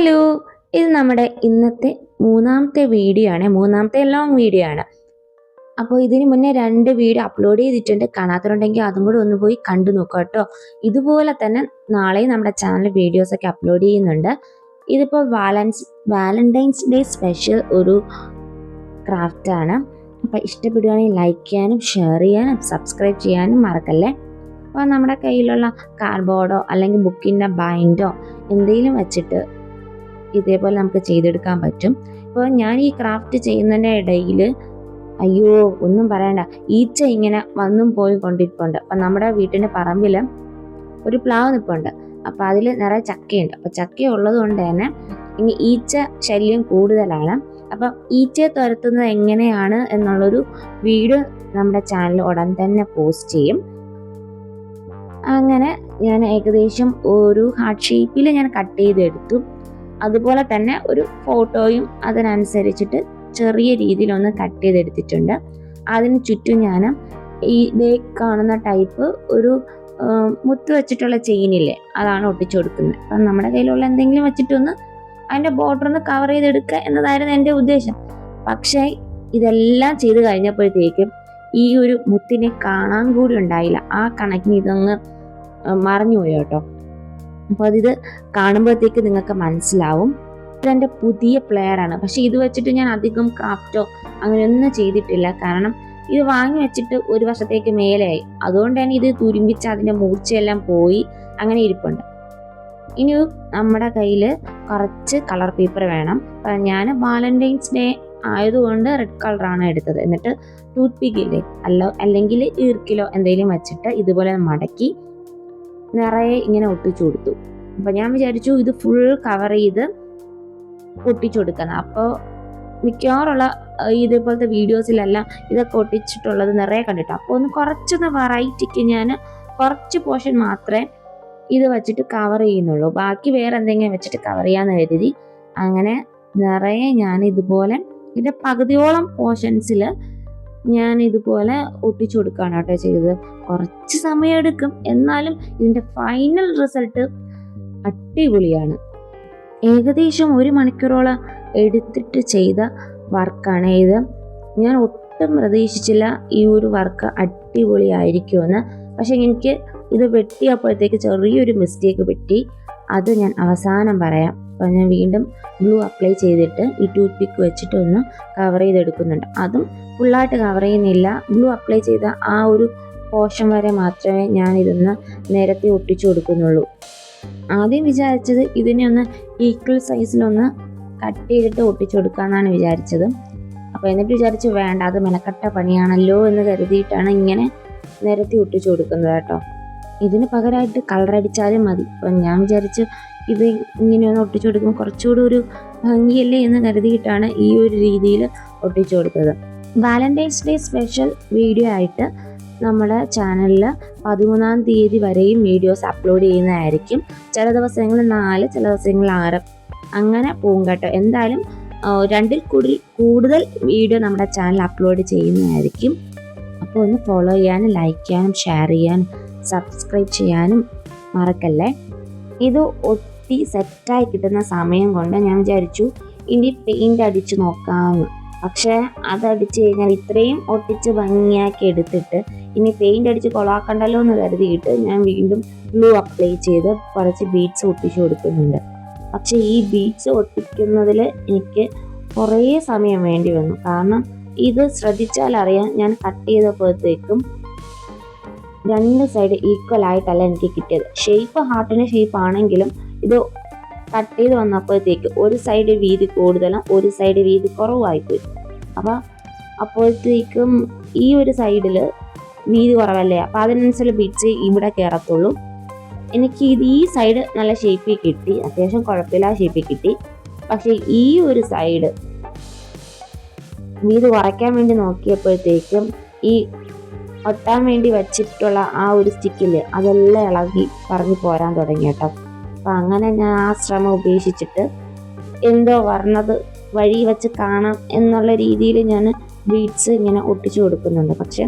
Hello ഇത് നമ്മുടെ ഇന്നത്തെ മൂന്നാമത്തെ വീഡിയോ ആണ്. മൂന്നാമത്തെ ലോങ് വീഡിയോ ആണ്. അപ്പോൾ ഇതിന് മുന്നേ രണ്ട് വീഡിയോ അപ്ലോഡ് ചെയ്തിട്ടുണ്ട്. കാണാത്തവരുണ്ടെങ്കിൽ അതും കൂടി ഒന്ന് പോയി കണ്ടു നോക്കുക കേട്ടോ. ഇതുപോലെ തന്നെ നാളെ നമ്മുടെ ചാനൽ വീഡിയോസ് ഒക്കെ അപ്ലോഡ് ചെയ്യുന്നുണ്ട്. ഇതിപ്പോൾ വാലൻസ് വാലന്റൈൻസ് ഡേ സ്പെഷ്യൽ ഒരു ക്രാഫ്റ്റ് ആണ്. അപ്പോൾ ഇഷ്ടപ്പെടുകയാണെങ്കിൽ ലൈക്ക് ചെയ്യാനും ഷെയർ ചെയ്യാനും സബ്സ്ക്രൈബ് ചെയ്യാനും മറക്കല്ലേ? അപ്പോൾ നമ്മുടെ കയ്യിലുള്ള കാർഡ്ബോർഡോ അല്ലെങ്കിൽ ബുക്കിന്റെ ബൈൻഡോ എന്തെങ്കിലും വെച്ചിട്ട് ഇതേപോലെ നമുക്ക് ചെയ്തെടുക്കാൻ പറ്റും. ഇപ്പോൾ ഞാൻ ഈ ക്രാഫ്റ്റ് ചെയ്യുന്നതിന്റെ ഇടയിൽ അയ്യോ ഒന്നും പറയണ്ട. ഈച്ച ഇങ്ങനെ വന്നും പോയി കൊണ്ടിരിപ്പുണ്ട്. അപ്പം നമ്മുടെ വീട്ടിന്റെ പറമ്പിൽ ഒരു പ്ലാവ് നിൽപ്പുണ്ട് അപ്പം അതിൽ നിറയെ ചക്കയുണ്ട്. അപ്പം ചക്ക ഉള്ളത് കൊണ്ട് തന്നെ ഇനി ഈച്ച ശല്യം കൂടുതലാണ്. അപ്പം ഈച്ചയെ തുരത്തുന്നത് എങ്ങനെയാണ് എന്നുള്ളൊരു വീഡിയോ നമ്മുടെ ചാനൽ ഉടൻ തന്നെ പോസ്റ്റ് ചെയ്യും. അങ്ങനെ ഞാൻ ഏകദേശം ഒരു ഹാർട്ട് ഷേപ്പിൽ ഞാൻ കട്ട് ചെയ്തെടുത്തു. അതുപോലെ തന്നെ ഒരു ഫോട്ടോയും അതിനനുസരിച്ചിട്ട് ചെറിയ രീതിയിലൊന്ന് കട്ട് ചെയ്തെടുത്തിട്ടുണ്ട്. അതിന് ചുറ്റും ഞാൻ ഈ ഇതേ കാണുന്ന ടൈപ്പ് ഒരു മുത്ത് വെച്ചിട്ടുള്ള ചെയിനില്ലേ അതാണ് ഒട്ടിച്ചു കൊടുക്കുന്നത്. അപ്പം നമ്മുടെ കയ്യിലുള്ള എന്തെങ്കിലും വെച്ചിട്ടൊന്ന് അതിന്റെ ബോർഡർ ഒന്ന് കവർ ചെയ്തെടുക്കുക എന്നതായിരുന്നു എന്റെ ഉദ്ദേശം. പക്ഷേ ഇതെല്ലാം ചെയ്ത് കഴിഞ്ഞപ്പോഴത്തേക്കും ഈ ഒരു മുത്തിനെ കാണാൻ കൂടി ഉണ്ടായില്ല. ആ കണക്കിന് ഇതങ്ങ് മറഞ്ഞുപോയോട്ടോ അപ്പോൾ അതിത് കാണുമ്പോഴത്തേക്ക് നിങ്ങൾക്ക് മനസ്സിലാവും. ഇതെന്റെ പുതിയ പ്ലെയർ ആണ്. പക്ഷേ ഇത് വെച്ചിട്ട് ഞാൻ അധികം ക്രാഫ്റ്റോ അങ്ങനെയൊന്നും ചെയ്തിട്ടില്ല. കാരണം ഇത് വാങ്ങി വെച്ചിട്ട് ഒരു വർഷത്തേക്ക് മേലെയായി. അതുകൊണ്ട് തന്നെ ഇത് തുരുമ്പിച്ച് അതിന്റെ മൂർച്ചയെല്ലാം പോയി അങ്ങനെ ഇരിപ്പുണ്ട്. ഇനി നമ്മുടെ കയ്യിൽ കുറച്ച് കളർ പേപ്പർ വേണം. ഞാൻ വാലന്റൈൻസ് ഡേ ആയതുകൊണ്ട് റെഡ് കളറാണ് എടുത്തത്. എന്നിട്ട് ടൂത്ത് പിക്കില്ലേ അല്ല അല്ലെങ്കിൽ ഈർക്കിലോ എന്തെങ്കിലും വെച്ചിട്ട് ഇതുപോലെ മടക്കി നിറയെ ഇങ്ങനെ ഒട്ടിച്ചു കൊടുത്തു. അപ്പം ഞാൻ വിചാരിച്ചു ഇത് ഫുൾ കവർ ചെയ്ത് ഒട്ടിച്ചു കൊടുക്കണം. അപ്പോൾ മിക്കവാറുള്ള ഇതുപോലത്തെ വീഡിയോസിലെല്ലാം ഇതൊക്കെ ഒട്ടിച്ചിട്ടുള്ളത് നിറയെ കണ്ടിട്ട്. അപ്പോൾ ഒന്ന് കുറച്ചൊന്ന് വെറൈറ്റിക്ക് ഞാൻ കുറച്ച് പോർഷൻ മാത്രമേ ഇത് വെച്ചിട്ട് കവർ ചെയ്യുന്നുള്ളൂ. ബാക്കി വേറെ എന്തെങ്കിലും വെച്ചിട്ട് കവർ ചെയ്യാന്ന് കരുതി. അങ്ങനെ നിറയെ ഞാൻ ഇതുപോലെ ഇതിന്റെ പകുതിയോളം പോർഷൻസിൽ ഞാൻ ഇതുപോലെ ഒട്ടിച്ചു കൊടുക്കുകയാണ് കേട്ടോ ചെയ്തത്. കുറച്ച് സമയം എടുക്കും എന്നാലും ഇതിന്റെ ഫൈനൽ റിസൾട്ട് അടിപൊളിയാണ്. ഏകദേശം ഒരു മണിക്കൂറോളം എടുത്തിട്ട് ചെയ്ത വർക്കാണ് ഇത്. ഞാൻ ഒട്ടും പ്രതീക്ഷിച്ചില്ല ഈ ഒരു വർക്ക് അടിപൊളിയായിരിക്കുമെന്ന്. പക്ഷേ എനിക്ക് ഇത് വെട്ടിയപ്പോഴത്തേക്ക് ചെറിയൊരു മിസ്റ്റേക്ക് പറ്റി. അത് ഞാൻ അവസാനം പറയാം. അപ്പോൾ ഞാൻ വീണ്ടും ഗ്ലൂ അപ്ലൈ ചെയ്തിട്ട് ഈ ടൂത്ത് പിക്ക് വെച്ചിട്ട് ഒന്ന് കവർ ചെയ്തെടുക്കുന്നുണ്ട്. അതും ഫുള്ളായിട്ട് കവർ ചെയ്യുന്നില്ല. ഗ്ലൂ അപ്ലൈ ചെയ്ത ആ ഒരു പോഷൻ വരെ മാത്രമേ ഞാൻ നേരത്തെ ഒട്ടിച്ചു കൊടുക്കുന്നുള്ളൂ. ആദ്യം വിചാരിച്ചത് ഇതിനെ ഒന്ന് ഈക്വൽ സൈസിലൊന്ന് കട്ട് ചെയ്തിട്ട് ഒട്ടിച്ചു കൊടുക്കാമെന്നാണ് വിചാരിച്ചത്. അപ്പോൾ എന്നിട്ട് വിചാരിച്ചു വേണ്ട അത് മെനക്കെട്ട പണിയാണല്ലോ എന്ന് കരുതിയിട്ടാണ് ഇങ്ങനെ നിരത്തി ഒട്ടിച്ചു കൊടുക്കുന്നത് കേട്ടോ. ഇതിന് പകരമായിട്ട് കളർ അടിച്ചാലും മതി. അപ്പം ഞാൻ വിചാരിച്ചു ഇത് ഇങ്ങനെ ഒന്ന് ഒട്ടിച്ചു കൊടുക്കുമ്പോൾ കുറച്ചുകൂടി ഒരു ഭംഗിയല്ലേ എന്ന് കരുതിയിട്ടാണ് ഈ ഒരു രീതിയിൽ ഒട്ടിച്ചു കൊടുത്തത്. വാലന്റൈൻസ് ഡേ സ്പെഷ്യൽ വീഡിയോ ആയിട്ട് നമ്മുടെ ചാനലിൽ പതിമൂന്നാം തീയതി വരെയും വീഡിയോസ് അപ്ലോഡ് ചെയ്യുന്നതായിരിക്കും. ചില ദിവസങ്ങളിൽ നാല് ചില ദിവസങ്ങളിൽ ആറ്. അങ്ങനെ പോകും കേട്ടോ. എന്തായാലും രണ്ടിൽ കൂടുതൽ കൂടുതൽ വീഡിയോ നമ്മുടെ ചാനൽ അപ്ലോഡ് ചെയ്യുന്നതായിരിക്കും. അപ്പോൾ ഒന്ന് ഫോളോ ചെയ്യാനും ലൈക്ക് ചെയ്യാനും ഷെയർ ചെയ്യാനും സബ്സ്ക്രൈബ് ചെയ്യാനും മറക്കല്ലേ? ഇത് ഒട്ടി സെറ്റായി കിട്ടുന്ന സമയം കൊണ്ട് ഞാൻ വിചാരിച്ചു ഇനി പെയിന്റ് അടിച്ച് നോക്കാമെന്ന് പക്ഷേ അതടിച്ച് കഴിഞ്ഞാൽ ഇത്രയും ഒട്ടിച്ച് ഭംഗിയാക്കി എടുത്തിട്ട് ഇനി പെയിന്റ് അടിച്ച് കൊളാക്കണ്ടല്ലോ എന്ന് കരുതിയിട്ട് ഞാൻ വീണ്ടും ഗ്ലൂ അപ്ലൈ ചെയ്ത് കുറച്ച് ബീഡ്സ് ഒട്ടിച്ച് കൊടുക്കുന്നുണ്ട്. പക്ഷെ ഈ ബീഡ്സ് ഒട്ടിക്കുന്നതിൽ എനിക്ക് കുറേ സമയം വേണ്ടി വന്നു. കാരണം ഇത് ശ്രദ്ധിച്ചാൽ അറിയാം ഞാൻ കട്ട് ചെയ്തപ്പോഴത്തേക്കും രണ്ട് സൈഡ് ഈക്വൽ ആയിട്ടല്ല എനിക്ക് കിട്ടിയത്. ഷേപ്പ് ഹാർട്ടിന്റെ ഷേപ്പ് ആണെങ്കിലും ഇത് കട്ട് ചെയ്ത് വന്നപ്പോഴത്തേക്ക് ഒരു സൈഡ് വീതി കൂടുതലും ഒരു സൈഡ് വീതി കുറവായിപ്പോയി. അപ്പോൾ അപ്പോഴത്തേക്കും ഈ ഒരു സൈഡിൽ വീതി കുറവല്ലേ? അപ്പോൾ അതിനനുസരിച്ച് ബീഡ്സ് ഇവിടെ കയറത്തുള്ളൂ. എനിക്ക് ഇത് ഈ സൈഡ് നല്ല ഷേപ്പിൽ കിട്ടി. അത്യാവശ്യം കുഴപ്പമില്ല ഷേപ്പിൽ കിട്ടി. പക്ഷേ ഈ ഒരു സൈഡ് വീതി കുറയ്ക്കാൻ വേണ്ടി നോക്കിയപ്പോഴത്തേക്കും ഈ ഒട്ടാൻ വേണ്ടി വെച്ചിട്ടുള്ള ആ ഒരു സ്റ്റിക്കിൽ അതെല്ലാം ഇളകി പറഞ്ഞു പോരാൻ തുടങ്ങി കേട്ടോ. അപ്പം അങ്ങനെ ഞാൻ ആ ശ്രമം ഉപേക്ഷിച്ചിട്ട് എന്തോ വർണത് വഴി വെച്ച് കാണാം എന്നുള്ള രീതിയിൽ ഞാൻ ബീഡ്സ് ഇങ്ങനെ ഒട്ടിച്ചു കൊടുക്കുന്നുണ്ട്. പക്ഷെ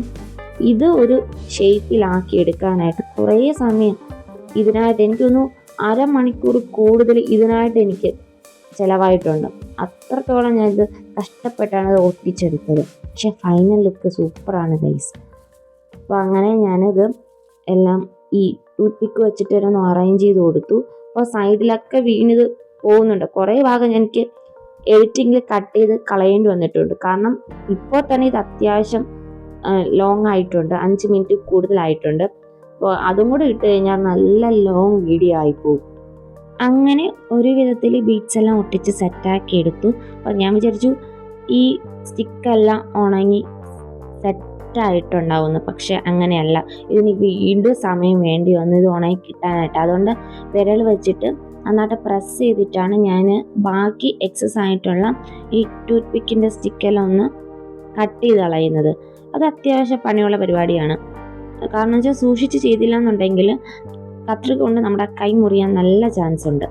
ഇത് ഒരു ഷേപ്പിലാക്കി എടുക്കാനായിട്ട് കുറേ സമയം ഇതിനായിട്ട് എനിക്കൊന്നു അരമണിക്കൂർ കൂടുതൽ ഇതിനായിട്ട് എനിക്ക് ചിലവായിട്ടുണ്ട്. അത്രത്തോളം ഞാനിത് കഷ്ടപ്പെട്ടാണ് അത് ഒട്ടിച്ചെടുത്തത്. പക്ഷെ ഫൈനൽ ലുക്ക് സൂപ്പറാണ് ഗൈസ് അപ്പോൾ അങ്ങനെ ഞാനിത് എല്ലാം ഈ ടൂത്ത് പിക്ക് വെച്ചിട്ട് ഒന്ന് അറേഞ്ച് ചെയ്ത് കൊടുത്തു. അപ്പോൾ സൈഡിലൊക്കെ വീണത് പോകുന്നുണ്ട്. കുറേ ഭാഗം എനിക്ക് എഡിറ്റിങ്ങിൽ കട്ട് ചെയ്ത് കളയേണ്ടി വന്നിട്ടുണ്ട്. കാരണം ഇപ്പോൾ തന്നെ ഇത് അത്യാവശ്യം ലോങ് ആയിട്ടുണ്ട്. അഞ്ച് മിനിറ്റ് കൂടുതലായിട്ടുണ്ട്. അപ്പോൾ അതും കൂടെ ഇട്ട് കഴിഞ്ഞാൽ നല്ല ലോങ് വീഡിയോ ആയിപ്പോകും പോകും. അങ്ങനെ ഒരു വിധത്തിൽ ബീറ്റ്സ് എല്ലാം ഒട്ടിച്ച് സെറ്റാക്കി എടുത്തു. അപ്പോൾ ഞാൻ വിചാരിച്ചു ഈ സ്റ്റിക്കെല്ലാം ഉണങ്ങി സെറ്റായിട്ടുണ്ടാവുന്നു പക്ഷെ അങ്ങനെയല്ല. ഇതിന് വീണ്ടും സമയം വേണ്ടി വന്നു ഇത് ഉണങ്ങി കിട്ടാനായിട്ട്. അതുകൊണ്ട് വിരൽ വെച്ചിട്ട് നന്നായിട്ട് പ്രസ് ചെയ്തിട്ടാണ് ഞാൻ ബാക്കി എക്സസ് ആയിട്ടുള്ള ഈ ടൂത്ത് പിക്കിന്റെ സ്റ്റിക്കെല്ലാം ഒന്ന് കട്ട് ചെയ്ത് കളയുന്നത്. അത് അത്യാവശ്യ പണിയുള്ള പരിപാടിയാണ്. കാരണം വെച്ചാൽ സൂക്ഷിച്ച് ചെയ്തില്ല എന്നുണ്ടെങ്കിൽ കത്രിക കൊണ്ട് നമ്മുടെ കൈ മുറിയാൻ നല്ല ചാൻസ് ഉണ്ട്.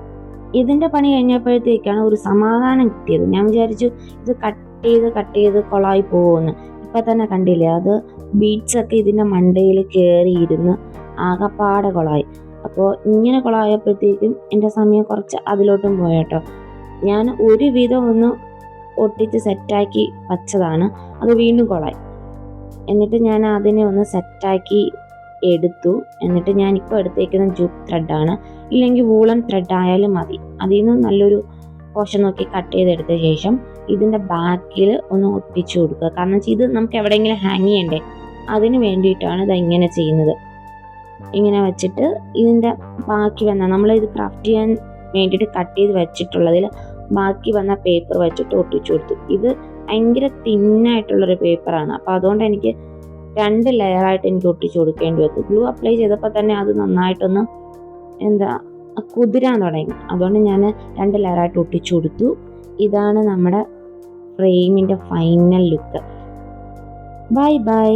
ഇതിന്റെ പണി കഴിഞ്ഞപ്പോഴത്തേക്കാണ് ഒരു സമാധാനം കിട്ടിയത്. ഞാൻ വിചാരിച്ചു ഇത് കട്ട് ചെയ്ത് കട്ട് ചെയ്ത് കൊളായി പോകുമെന്ന്. ഇപ്പം തന്നെ കണ്ടില്ലേ? അത് ബീഡ്സ് ഒക്കെ ഇതിന്റെ മണ്ടയിൽ കയറിയിരുന്ന് ആകപ്പാടെ കൊളായി. അപ്പോൾ ഇങ്ങനെ കൊളായപ്പോഴത്തേക്കും എന്റെ സമയം കുറച്ച് അതിലോട്ടും പോയട്ടോ. ഞാൻ ഒരു വിധം ഒന്ന് ഒട്ടിച്ച് സെറ്റാക്കി വച്ചതാണ്. അത് വീണ്ടും കൊളായി. എന്നിട്ട് ഞാൻ അതിനെ ഒന്ന് സെറ്റാക്കി എടുത്തു. എന്നിട്ട് ഞാൻ ഇപ്പോൾ എടുത്തേക്കുന്ന ജൂപ്പ് ത്രെഡാണ് ഇല്ലെങ്കിൽ വൂളൻ ത്രെഡ് ആയാലും മതി. അതിൽ നിന്ന് നല്ലൊരു പോഷൻ നോക്കി കട്ട് ചെയ്തെടുത്ത ശേഷം ഇതിന്റെ ബാക്കിൽ ഒന്ന് ഒട്ടിച്ചു കൊടുക്കുക. കാരണം വെച്ചാൽ ഇത് നമുക്ക് എവിടെയെങ്കിലും ഹാങ് ചെയ്യണ്ടേ? അതിന് വേണ്ടിയിട്ടാണ് ഇത് ഇങ്ങനെ ചെയ്യുന്നത്. ഇങ്ങനെ വെച്ചിട്ട് ഇതിന്റെ ബാക്കി വന്ന നമ്മൾ ഇത് ക്രാഫ്റ്റ് ചെയ്യാൻ വേണ്ടിയിട്ട് കട്ട് ചെയ്ത് വെച്ചിട്ടുള്ളതിൽ ബാക്കി വന്ന പേപ്പർ വെച്ചിട്ട് ഒട്ടിച്ചു കൊടുത്തു. ഇത് ഭയങ്കര തിന്നായിട്ടുള്ളൊരു പേപ്പറാണ് അപ്പോൾ അതുകൊണ്ട് എനിക്ക് രണ്ട് ലെയറായിട്ട് എനിക്ക് ഒട്ടിച്ചു കൊടുക്കേണ്ടി വന്നു. ഗ്ലൂ അപ്ലൈ ചെയ്തപ്പോൾ തന്നെ അത് നന്നായിട്ടൊന്ന് എന്താ കുതിരാൻ തുടങ്ങി. അതുകൊണ്ട് ഞാൻ രണ്ട് ലെയറായിട്ട് ഒട്ടിച്ചു കൊടുത്തു. ഇതാണ് നമ്മുടെ ഫ്രെയിമിന്റെ ഫൈനൽ ലുക്ക് ബൈ ബൈ